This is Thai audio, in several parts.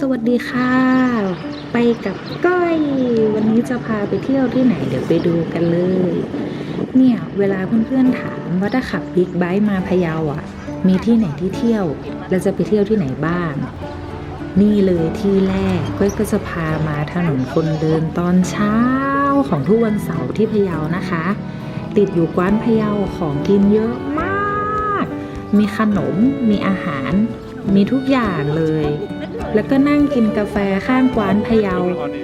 สวัสดีค่ะ ไปกับก้อย วันนี้จะพาไปเที่ยวที่ไหนเดี๋ยวไปดูกันเลย เนี่ยเวลาเพื่อนๆถามว่าถ้าขับบิ๊กไบค์มาพะเยาอะ มีที่ไหนที่เที่ยวเราจะไปเที่ยวที่ไหนบ้าง นี่เลยที่แรกก้อยก็จะพามาถนนคนเดินตอนเช้าของทุกวันเสาร์ที่พะเยานะคะ ติดอยู่กว้านพะเยาของกินเยอะมาก มีขนมมีอาหาร มีทุกอย่างเลย แล้วก็นั่งกินกาแฟข้างกว้านพะเยา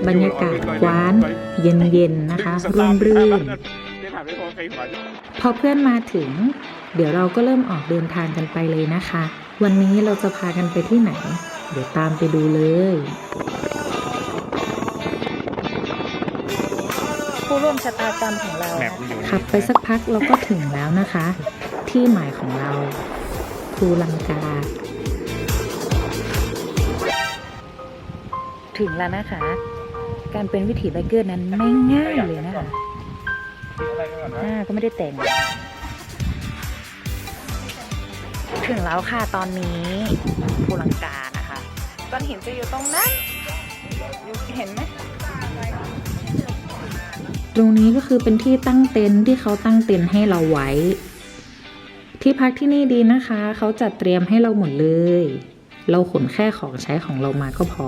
บรรยากาศกว้าน เย็นๆนะคะร่มรื่นพอเพื่อนมาถึง เดี๋ยวเราก็เริ่มออกเดินทางกันไปเลยนะคะ วันนี้เราจะพากันไปที่ไหน เดี๋ยวตามไปดูเลยผู้ร่วมชะตากรรมของเราแมปมันอยู่นี่ขับไปสักพักเราก็ถึงแล้วนะคะ ที่หมายของเราภูลังกา ถึงแล้วนะคะ การเป็นวิถีไบเกอร์นั้นไม่ง่ายเลยนะคะหน้าก็ไม่ได้แต่ง ถึงแล้วค่ะตอนนี้ภูลังกานะคะก้อนหินจะอยู่ตรงนั้นอยู่เห็นไหมตรงนี้ก็คือเป็นที่ตั้งเต็นท์ที่เขาตั้งเต็นท์ให้เราไว้ ที่พักที่นี่ดีนะคะ เขาจัดเตรียมให้เราหมดเลย เราขนแค่ของใช้ของเรามาก็พอ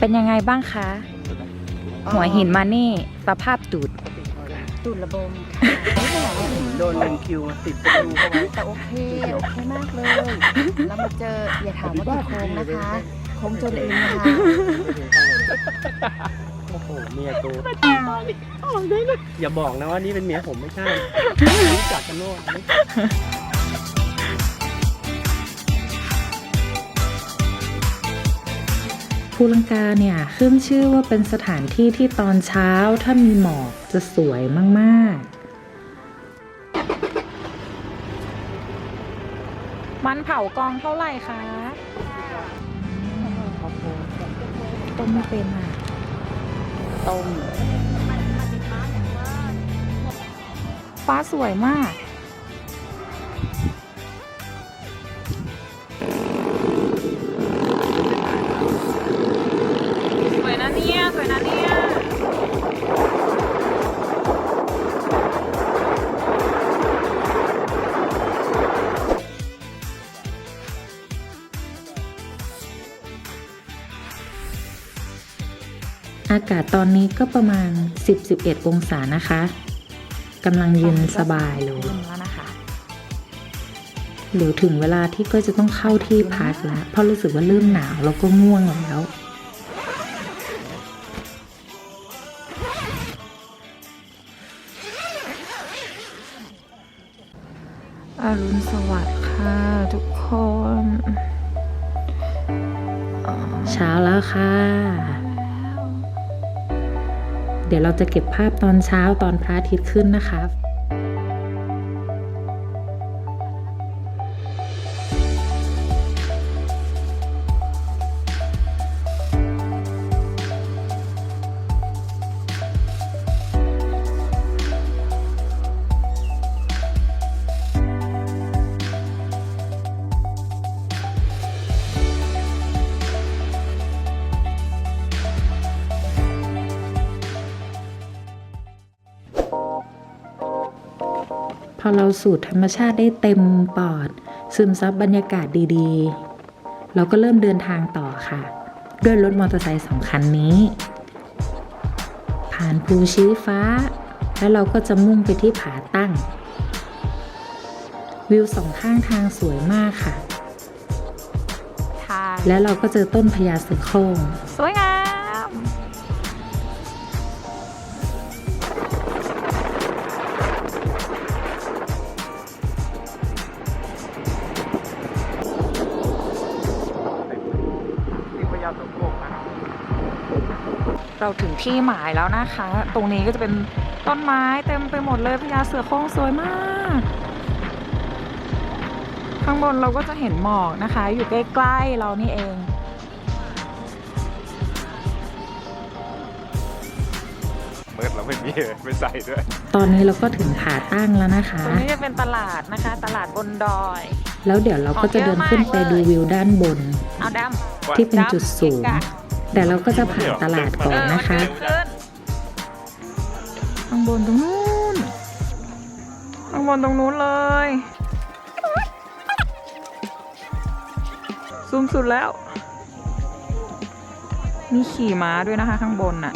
เป็นยังไงบ้างคะ หัวหินมานี่ สภาพตูดตุ่นระบมโดนเป็นคิวติดเป็นคิวเข้าไว้แต่โอเค โอเคมากเลยแล้วมาเจอ อย่าถามว่ากี่โค้งนะคะ โค้งจนเองนะคะโอ้โหเมียกูอย่าบอกนะว่านี่เป็นเมียผมไม่ใช่รู้จักกันโน่น ภูลังกาเนี่ยขึ้นชื่อว่าเป็นสถานที่ที่ตอนเช้าถ้ามีหมอกจะสวยมากๆ มันเผากองเท่าไหร่คะต้มไม่เป็นอะ ต้มฟ้าสวยมากากาศตอนนี้ก็ประมาณ 10-11 องศานะคะกำลังเย็นสบายเลยแล้วนะคะเดี๋ยวถึงเวลาที่ก็จะต้องเข้าที่พักแล้ว เพราะรู้สึกว่าเริ่มหนาวแล้วก็ง่วงแล้ว อรุณสวัสดิ์ค่ะทุกคน เช้าแล้วค่ะ เดี๋ยวเราจะเก็บภาพตอนเช้าตอนพระอาทิตย์ขึ้นนะคะ เราสูดธรรมชาติได้เต็มปอด ซึมซับบรรยากาศดีๆ เราก็เริ่มเดินทางต่อค่ะ ด้วยรถมอเตอร์ไซค์สองคันนี้ ผ่านภูชี้ฟ้า แล้วเราก็จะมุ่งไปที่ผาตั้ง วิวสองข้างทางสวยมากค่ะทานและเราก็เจอต้นพญาเสือโคร่งสวยงาม เราถึงที่หมายแล้วนะคะ ตรงนี้ก็จะเป็นต้นไม้เต็มไปหมดเลยพญาเสือโคร่งสวยมาก ข้างบนเราก็จะเห็นหมอกนะคะ อยู่ใกล้ๆเรานี่เองเมิดเราไม่มีไม่ใส่ด้วยตอนนี้เราก็ถึงผาตั้งแล้วนะคะ ตรงนี้จะเป็นตลาดนะคะ ตลาดบนดอย แล้วเดี๋ยวเราก็จะเดินขึ้นไปดูวิวด้านบน เอาดที่ที่เป็นจุดสูง แต่เราก็จะผ่านตลาดก่อนนะคะ ข้างบนตรงนู้น ข้างบนตรงนู้นเลย ซูมสุดแล้ว มีขี่ม้าด้วยนะคะข้างบนน่ะ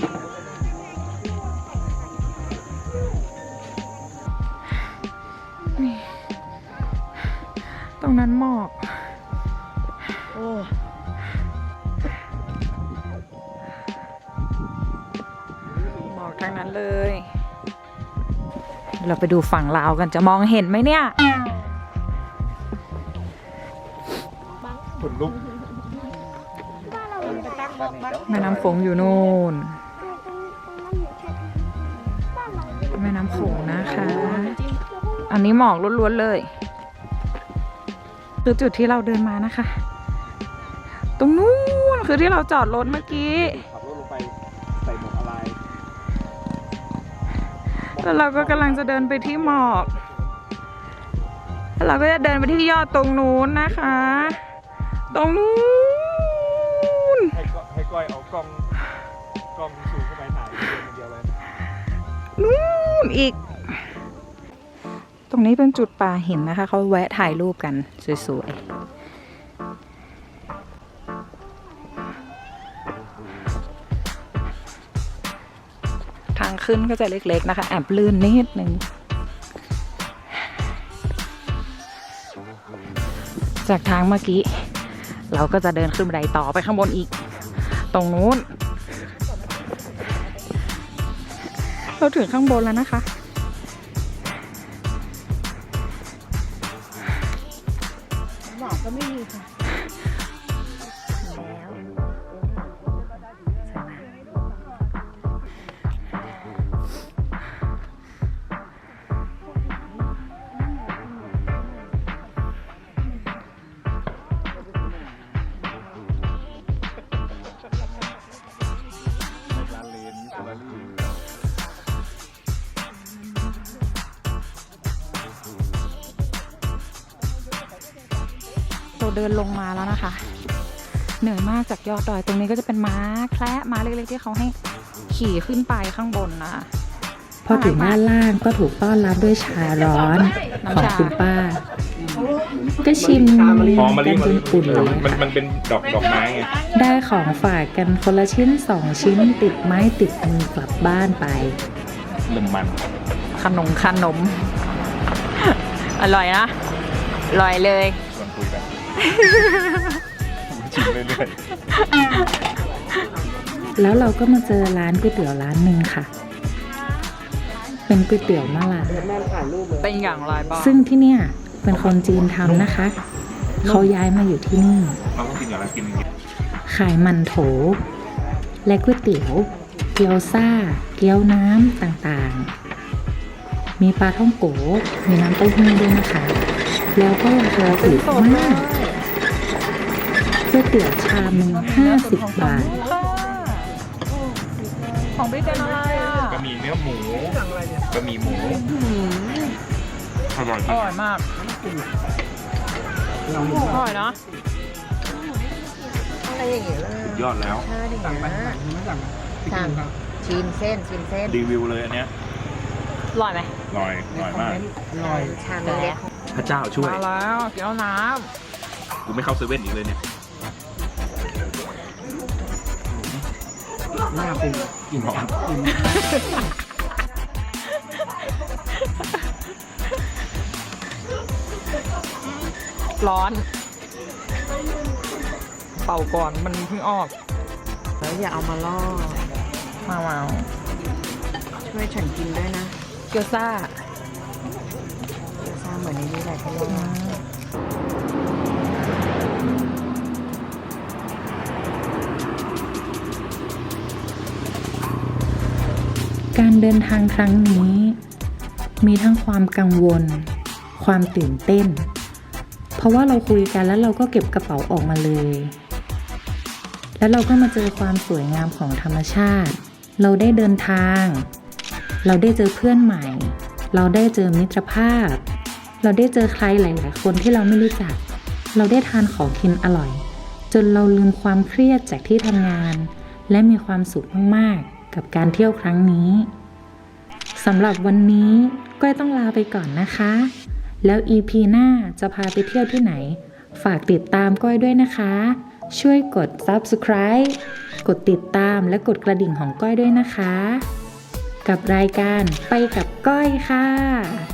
นี่ตรงนั้นหมอก ทั้งนั้นเลย เราไปดูฝั่งลาวกันจะมองเห็นไหมเนี่ยขนลุกแม่น้ำโขงอยู่นู่น แม่น้ำโขงนะคะ อันนี้หมอกล้วนๆเลยคือจุดที่เราเดินมานะคะ ตรงนู้นคือที่เราจอดรถเมื่อกี้ แล้วเราก็กำลังจะเดินไปที่หมอกแล้วเราก็จะเดินไปที่ยอดตรงนู้นนะคะ ตรงนู้นให้ก้อยให้ก้อยเอากล้องกล้องซูมเข้าไปถ่ายเดียวเลยนู่นอีก ตรงนี้เป็นจุดป่าหินนะคะ เขาแวะถ่ายรูปกันสวยๆางขึ้นก็จะเล็กๆนะคะแอบลื่นนิดนึง จากทางเมื่อกี้ เราก็จะเดินขึ้นบันไดต่อไปข้างบนอีก ตรงนู้น เราถึงข้างบนแล้วนะคะหมอกก็ไม่มีค่ะ เราเดินลงมาแล้วนะคะ เหนื่อยมากจากยอดดอยตรงนี้ก็จะเป็นม้าแคระม้าเล็กๆที่เขาให้ขี่ขึ้นไปข้างบนนะคะพอถึงด้านล่างก็ถูกต้อนรับด้วยชาร้อนของคุณป้า ก็ชิมหอมมะลิกันมะจลินอุ่นเลยมันมันเป็นดอกดอกไม้ไงได้ของฝากกันคนละชิ้นสองชิ้นติดไม้ติดมือกลับบ้านไปหนึ่งมันขนมขนม อร่อยนะ อร่อยเลย ชวนคุยกันชิมเรื่อยแล้วเราก็มาเจอร้านก๋วยเตี๋ยวร้านหนึ่งค่ะ เป็นก๋วยเตี๋ยวมะลา เป็นอย่างไรบ้างซึ่งที่เนี่ยเป็นคนจีนทำนะคะ เขาย้ายมาอยู่ที่นี่ ๆเราก็กินกับอะไรกินอย่างเงี้ยขายมันโถ และก๋วยเตี๋ยว เกี๊ยวซ่า เกี๊ยวน้ำต่างๆ มีปลาท่องโก มีน้ำเต้าหู้ด้วยนะคะ แล้วก็ราคาถูกมาก ก๋วยเตี๋ยวชามหนึ่งห้าสิบบาท ของพี่เป็นอะไรอะก็มีเนื้อหมูก็มีหมูอร่อยอร่อยมากอร่อยเนาะอะไรอย่างเงี้ยเลยยอดแล้วชาดิสั่งไปสั่งชิมเส้นชิมเส้นรีวิวเลยอันเนี้ยอร่อยไหมอร่อยอร่อยมากอร่อยชามเล็กพระเจ้าช่วยมาแล้วเกี๊ยวน้กูไม่เข้าเซเว่นอีกเลยเนี่ย หน้าป็นกินหอมำร้อน เป่าก่อนมันเพิ่งออก แล้วอย่าเอามาล่อ มามาช่วยฉันกินด้วยนะ เกียวซ่าเดี๋ยวซาเหมือนในนี้แหละที่ล่อ การเดินทางครั้งนี้ มีทั้งความกังวล ความตื่นเต้น เพราะว่าเราคุยกันแล้วเราก็เก็บกระเป๋าออกมาเลย แล้วเราก็มาเจอความสวยงามของธรรมชาติ เราได้เดินทาง เราได้เจอเพื่อนใหม่ เราได้เจอมิตรภาพ เราได้เจอใครหลาย ๆ คนที่เราไม่รู้จัก เราได้ทานของกินอร่อย จนเราลืมความเครียดจากที่ทำงาน และมีความสุขมาก ๆ กับการเที่ยวครั้งนี้สำหรับวันนี้ก้อยต้องลาไปก่อนนะคะ แล้ว EP หน้าจะพาไปเที่ยวที่ไหน ฝากติดตามก้อยด้วยนะคะ ช่วยกด subscribe กดติดตามและกดกระดิ่งของก้อยด้วยนะคะ กับรายการไปกับก้อยค่ะ